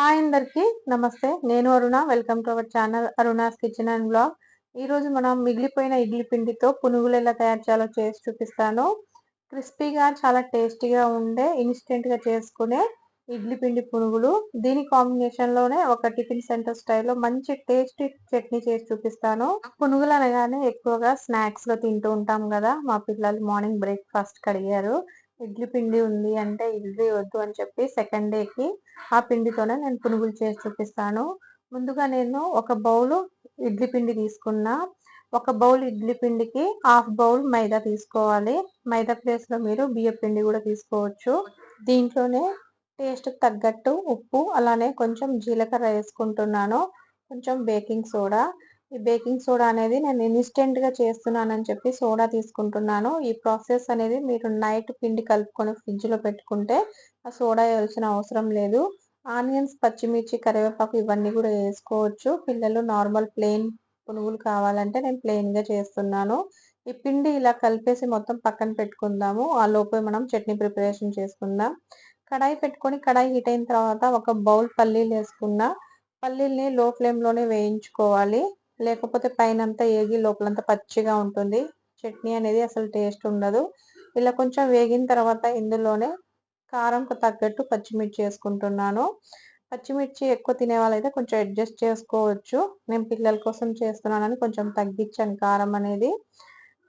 Hi అందరికీ నమస్తే. నేను Aruna. Welcome to our channel Aruna's kitchen and blog ఈ రోజు మనం మిగిలిపోయిన ఇడ్లీ పిండితో పునుగులు ఎలా తయారు చేయాలో చేసి చూపిస్తాను. క్రిస్పీగా చాలా టేస్టీగా ఉండే ఇన్స్టెంట్గా చేసుకునే ఇడ్లీ పిండి పునుగులు. దీని కాంబినేషన్లోనే ఒక టిఫిన్ సెంటర్ స్టైల్లో మంచి టేస్టీ చట్నీ చేసి చూపిస్తాను. పునుగులు అనగానే ఎక్కువగా స్నాక్స్లో తింటూ ఉంటాం కదా. మా పిల్లలు మార్నింగ్ బ్రేక్ఫాస్ట్ అడిగారు ఇడ్లీ పిండి ఉంది అంటే ఇడ్లీ వద్దు అని చెప్పి సెకండ్ డేకి ఆ పిండితోనే నేను పునుగులు చేసి చూపిస్తాను. ముందుగా నేను ఒక బౌల్ ఇడ్లీ పిండి తీసుకున్నా. ఒక బౌల్ ఇడ్లీ పిండికి హాఫ్ బౌల్ మైదా తీసుకోవాలి. మైదా ప్లేస్లో మీరు బియ్య పిండి కూడా తీసుకోవచ్చు. దీంట్లోనే టేస్ట్కి తగ్గట్టు ఉప్పు అలానే కొంచెం జీలకర్ర వేసుకుంటున్నాను. కొంచెం బేకింగ్ సోడా ఈ బేకింగ్ సోడా అనేది నేను ఇన్స్టెంట్గా చేస్తున్నానని చెప్పి సోడా తీసుకుంటున్నాను. ఈ ప్రాసెస్ అనేది మీరు నైట్ పిండి కలుపుకొని ఫ్రిడ్జ్లో పెట్టుకుంటే ఆ సోడా వేయాల్సిన అవసరం లేదు. ఆనియన్స్ పచ్చిమిర్చి కరివేపాకు ఇవన్నీ కూడా వేసుకోవచ్చు. పిల్లలు నార్మల్ ప్లెయిన్ పునుగులు కావాలంటే నేను ప్లెయిన్గా చేస్తున్నాను. ఈ పిండి ఇలా కలిపేసి మొత్తం పక్కన పెట్టుకుందాము. ఆ లోపే మనం చట్నీ ప్రిపరేషన్ చేసుకుందాం. కడాయి పెట్టుకొని కడాయి హీట్ అయిన తర్వాత ఒక బౌల్ పల్లీలు వేసుకున్నా పల్లీల్ని లో ఫ్లేమ్లోనే వేయించుకోవాలి. లేకపోతే పైనంతా ఏగి లోపలంతా పచ్చిగా ఉంటుంది. చట్నీ అనేది అసలు టేస్ట్ ఉండదు. ఇలా కొంచెం వేగిన తర్వాత ఇందులోనే కారంకు తగ్గట్టు పచ్చిమిర్చి వేసుకుంటున్నాను. పచ్చిమిర్చి ఎక్కువ తినే వాళ్ళైతే కొంచెం అడ్జస్ట్ చేసుకోవచ్చు. నేను పిల్లల కోసం చేస్తున్నానని కొంచెం తగ్గించాను కారం అనేది.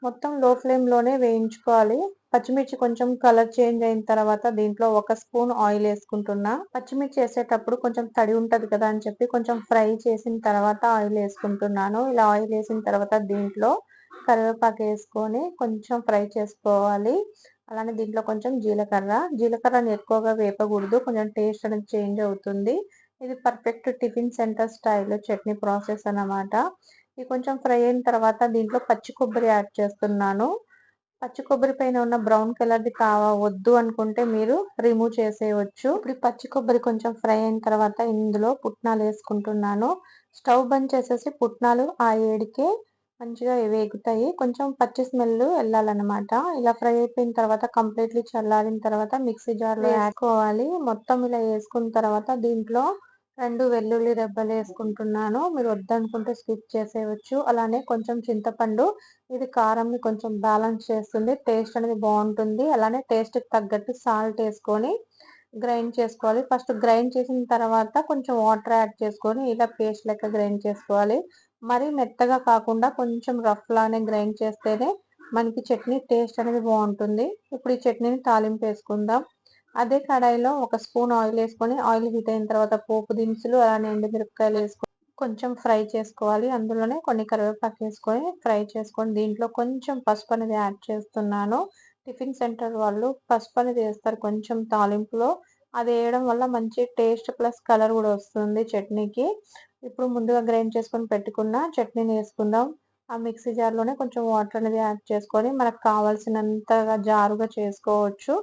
మొత్తం లో ఫ్లేమ్లోనే వేయించుకోవాలి. పచ్చిమిర్చి కొంచెం కలర్ చేంజ్ అయిన తర్వాత దీంట్లో ఒక స్పూన్ ఆయిల్ వేసుకుంటున్నా. పచ్చిమిర్చి వేసేటప్పుడు కొంచెం తడి ఉంటుంది కదా అని చెప్పి కొంచెం ఫ్రై చేసిన తర్వాత ఆయిల్ వేసుకుంటున్నాను. ఇలా ఆయిల్ వేసిన తర్వాత దీంట్లో కరివేపాకు వేసుకొని కొంచెం ఫ్రై చేసుకోవాలి. అలానే దీంట్లో కొంచెం జీలకర్ర. జీలకర్రని ఎక్కువగా వేపకూడదు. కొంచెం టేస్ట్ అనేది చేంజ్ అవుతుంది. ఇది పర్ఫెక్ట్ టిఫిన్ సెంటర్ స్టైల్లో చట్నీ ప్రాసెస్ అన్నమాట. ఇది కొంచెం ఫ్రై అయిన తర్వాత దీంట్లో పచ్చి కొబ్బరి యాడ్ చేస్తున్నాను. పచ్చి కొబ్బరి పైన ఉన్న బ్రౌన్ కలర్ది కావా వద్దు అనుకుంటే మీరు రిమూవ్ చేసేయవచ్చు ఇప్పుడు పచ్చి కొబ్బరి కొంచెం ఫ్రై అయిన తర్వాత ఇందులో పుట్నాలు వేసుకుంటున్నాను. స్టవ్ బంద్ చేసేసి పుట్నాలు ఆ ఏడికే మంచిగా వేగుతాయి. కొంచెం పచ్చి స్మెల్ వెళ్ళాలన్నమాట. ఇలా ఫ్రై అయిపోయిన తర్వాత కంప్లీట్లీ చల్లారిన తర్వాత మిక్సీ జార్లో వేసుకోవాలి. మొత్తం ఇలా వేసుకున్న తర్వాత దీంట్లో రెండు వెల్లుల్లి రెబ్బలు వేసుకుంటున్నాను. మీరు వద్దనుకుంటే స్కిప్ చేసేయచ్చు. అలానే కొంచెం చింతపండు ఇది కారంని కొంచెం బ్యాలెన్స్ చేస్తుంది. టేస్ట్ అనేది బాగుంటుంది. అలానే టేస్ట్కి తగ్గట్టు సాల్ట్ వేసుకొని గ్రైండ్ చేసుకోవాలి. ఫస్ట్ గ్రైండ్ చేసిన తర్వాత కొంచెం వాటర్ యాడ్ చేసుకొని ఇలా పేస్ట్ లెక్క గ్రైండ్ చేసుకోవాలి. మరీ మెత్తగా కాకుండా కొంచెం రఫ్ లానే గ్రైండ్ చేస్తేనే మనకి చట్నీ టేస్ట్ అనేది బాగుంటుంది. ఇప్పుడు ఈ చట్నీని తాలింపు వేసుకుందాం. అదే కడాయిలో ఒక స్పూన్ ఆయిల్ వేసుకొని ఆయిల్ హీట్ అయిన తర్వాత పోపు దినుసులు అలానే ఎండుమిరపకాయలు వేసుకొని కొంచెం ఫ్రై చేసుకోవాలి. అందులోనే కొన్ని కరివేపాకు వేసుకొని ఫ్రై చేసుకొని దీంట్లో కొంచెం పసుపు అనేది యాడ్ చేస్తున్నాను. టిఫిన్ సెంటర్ వాళ్ళు పసుపు అనేది వేస్తారు కొంచెం తాలింపులో. అది వేయడం వల్ల మంచి టేస్ట్ ప్లస్ కలర్ కూడా వస్తుంది చట్నీకి. ఇప్పుడు ముందుగా గ్రైండ్ చేసుకొని పెట్టుకున్న చట్నీని వేసుకుందాం. ఆ మిక్సీ జార్లోనే కొంచెం వాటర్ అనేది యాడ్ చేసుకొని మనకు కావాల్సినంతగా జారుగా చేసుకోవచ్చు.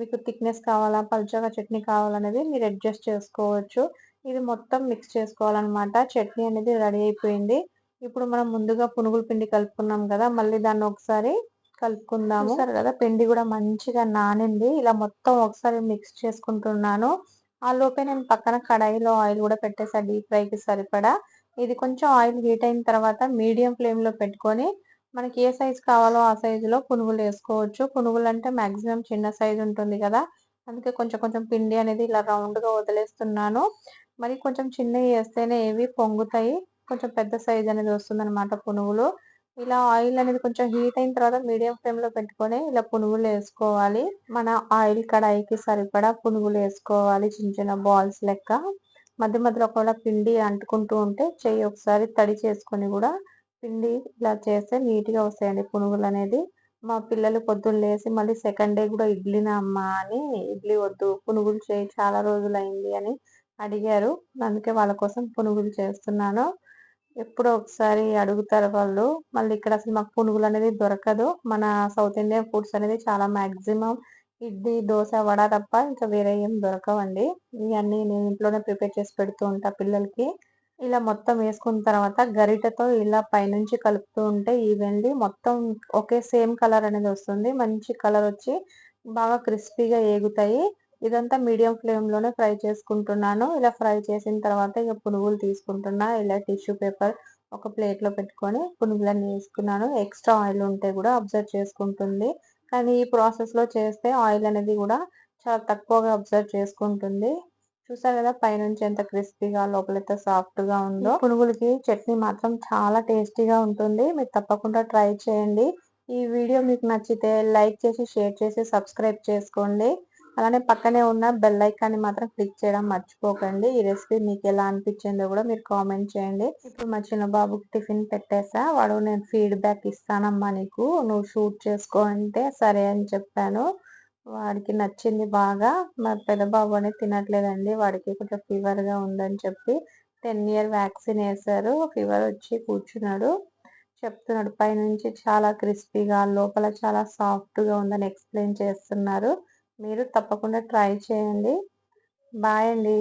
మీకు థిక్నెస్ కావాలా పల్చగా చట్నీ కావాలనేది మీరు అడ్జస్ట్ చేసుకోవచ్చు. ఇది మొత్తం మిక్స్ చేసుకోవాలన్నమాట. చట్నీ అనేది రెడీ అయిపోయింది. ఇప్పుడు మనం ముందుగా పునుగుల పిండి కలుపుకున్నాం కదా మళ్ళీ దాన్ని ఒకసారి కలుపుకుందాము. సరే కదా పిండి కూడా మంచిగా నానింది. ఇలా మొత్తం ఒకసారి మిక్స్ చేసుకుంటున్నాను. ఆ లోపే నేను పక్కన కడాయిలో ఆయిల్ కూడా పెట్టేసా డీప్ ఫ్రైకి సరిపడా. ఇది కొంచెం ఆయిల్ హీట్ అయిన తర్వాత మీడియం ఫ్లేమ్లో పెట్టుకొని మనకి ఏ సైజ్ కావాలో ఆ సైజులో పునుగులు వేసుకోవచ్చు. పునుగులు అంటే మ్యాక్సిమం చిన్న సైజు ఉంటుంది కదా. అందుకే కొంచెం కొంచెం పిండి అనేది ఇలా రౌండ్గా వదిలేస్తున్నాను. మరి కొంచెం చిన్నవి వేస్తేనే ఏవి పొంగుతాయి. కొంచెం పెద్ద సైజ్ అనేది వస్తుందన్నమాట పునుగులు. ఇలా ఆయిల్ అనేది కొంచెం హీట్ అయిన తర్వాత మీడియం ఫ్లేమ్లో పెట్టుకొని ఇలా పునుగులు వేసుకోవాలి. మన ఆయిల్ కడాయికి సరిపడా పునుగులు వేసుకోవాలి చిన్న చిన్న బాల్స్ లెక్క. మధ్య మధ్యలో ఒకవేళ పిండి అంటుకుంటూ ఉంటే చెయ్యి ఒకసారి తడి చేసుకొని కూడా పిండి ఇలా చేస్తే నీట్గా వస్తాయండి పునుగులు అనేది. మా పిల్లలు పొద్దున్న లేసి మళ్ళీ సెకండ్ డే కూడా ఇడ్లీనా అమ్మా అని ఇడ్లీ వద్దు పునుగులు చేయి చాలా రోజులైంది అని అడిగారు. అందుకే వాళ్ళ కోసం పునుగులు చేస్తున్నాను. ఎప్పుడో ఒకసారి అడుగుతారు వాళ్ళు. మళ్ళీ ఇక్కడ అసలు మాకు పునుగులు అనేది దొరకదు. మన సౌత్ ఇండియన్ ఫుడ్స్ అనేది చాలా మ్యాక్సిమం ఇడ్లీ దోశ వడ తప్ప ఇంకా వేరే ఏం దొరకవండి. ఇవన్నీ నేను ఇంట్లోనే ప్రిపేర్ చేసి పెడుతూ ఉంటా పిల్లలకి. ఇలా మొత్తం వేసుకున్న తర్వాత గరిటతో ఇలా పైనుంచి కలుపుతూ ఉంటే ఈవెన్లీ మొత్తం ఒకే సేమ్ కలర్ అనేది వస్తుంది. మంచి కలర్ వచ్చి బాగా క్రిస్పీగా ఏగుతాయి. ఇదంతా మీడియం ఫ్లేమ్లోనే ఫ్రై చేసుకుంటున్నాను. ఇలా ఫ్రై చేసిన తర్వాత ఇక పునుగులు తీసుకుంటున్నా. ఇలా టిష్యూ పేపర్ ఒక ప్లేట్లో పెట్టుకొని పునుగులన్నీ వేసుకున్నాను. ఎక్స్ట్రా ఆయిల్ ఉంటే కూడా అబ్జర్వ్ చేసుకుంటుంది. కానీ ఈ ప్రాసెస్లో చేస్తే ఆయిల్ అనేది కూడా చాలా తక్కువగా అబ్జర్వ్ చేసుకుంటుంది. చూసారు కదా పైనుంచి ఎంత క్రిస్పీగా లోపలైతే సాఫ్ట్గా ఉందో పునుగులకి చట్నీ మాత్రం చాలా టేస్టీగా ఉంటుంది. మీరు తప్పకుండా ట్రై చేయండి. ఈ వీడియో మీకు నచ్చితే లైక్ చేసి షేర్ చేసి సబ్స్క్రైబ్ చేసుకోండి. అలానే పక్కనే ఉన్న బెల్ ఐకాన్ని మాత్రం క్లిక్ చేయడం మర్చిపోకండి. ఈ రెసిపీ మీకు ఎలా అనిపించిందో కూడా మీరు కామెంట్ చేయండి. ఇప్పుడు మా చిన్న బాబుకి టిఫిన్ పెట్టేసా. వాడు నేను ఫీడ్బ్యాక్ ఇస్తానమ్మా నీకు. నువ్వు షూట్ చేసుకో అంటే సరే అని చెప్పాను. వాడికి నచ్చింది బాగా. మా పెద్ద బాబు అనేది తినట్లేదండి. వాడికి కొంచెం ఫీవర్గా ఉందని చెప్పి టెన్ ఇయర్ వ్యాక్సిన్ వేశారు. ఫీవర్ వచ్చి కూర్చున్నాడు. చెప్తున్నాడు పైనుంచి చాలా క్రిస్పీగా లోపల చాలా సాఫ్ట్గా ఉందని ఎక్స్ప్లెయిన్ చేస్తున్నారు. మీరు తప్పకుండా ట్రై చేయండి. బాయ్ అండి.